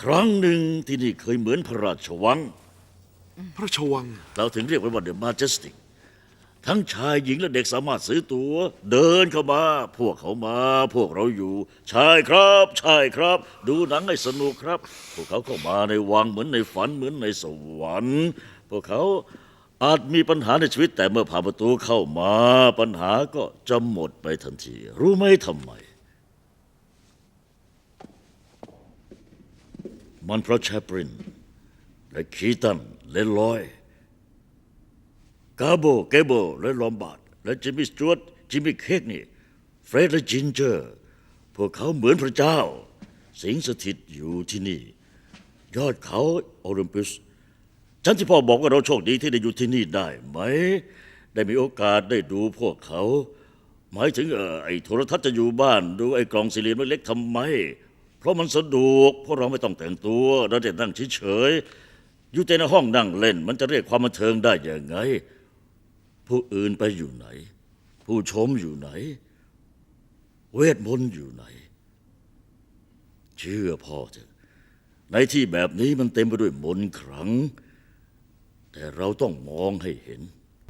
ครั้งหนึ่งที่นี่เคยเหมือนพระราชวัง พระราชวัง เราถึงเรียกมันว่าเดอะมาจ e สติก ทั้งชายหญิงและเด็กสามารถซื้อตัวเดินเข้ามา พวกเขามา พวกเราอยู่ ใช่ครับ ใช่ครับ ดูหนังให้สนุกครับ พวกเขาเข้ามาในวังเหมือนในฝันเหมือนในสวรรค์ พวกเขาอาจมีปัญหาในชีวิตแต่เมื่อผ่านประตูเข้ามา ปัญหาก็จะหมดไปทันที รู้ไหมทำไม มันเพราะแชปริน และคีตันและลอย กาโบ เกโบ และลอมบาร์ดและจิมมี่สจวตจิมมี่เค้กนี่ เฟรดและจินเจอร์ พวกเขาเหมือนพระเจ้า สิงสถิตอยู่ที่นี่ ยอดเขาโอลิมปัสฉันที่พ่อบอกว่าเราโชคดีที่ได้อยู่ที่นี่ได้ไหม ได้มีโอกาสได้ดูพวกเขา หมายถึงเออไอ้โทรทัศน์จะอยู่บ้าน ดูไอ้กล่องสี่เหลี่ยมเล็กๆทำไม ราะมันสะดวกเพราะเราไม่ต้องแต่งตัวเราได้นั่งเฉยๆอยู่แต่ในห้องนั่งเล่น มันจะเรียกความบันเทิงได้ยังไง ผู้อื่นไปอยู่ไหน ผู้ชมอยู่ไหน เวทมนต์อยู่ไหน เชื่อพ่อเถอะในที่แบบนี้มันเต็มไปด้วยมนต์ขลัง แต่เราต้องมองให้เห็น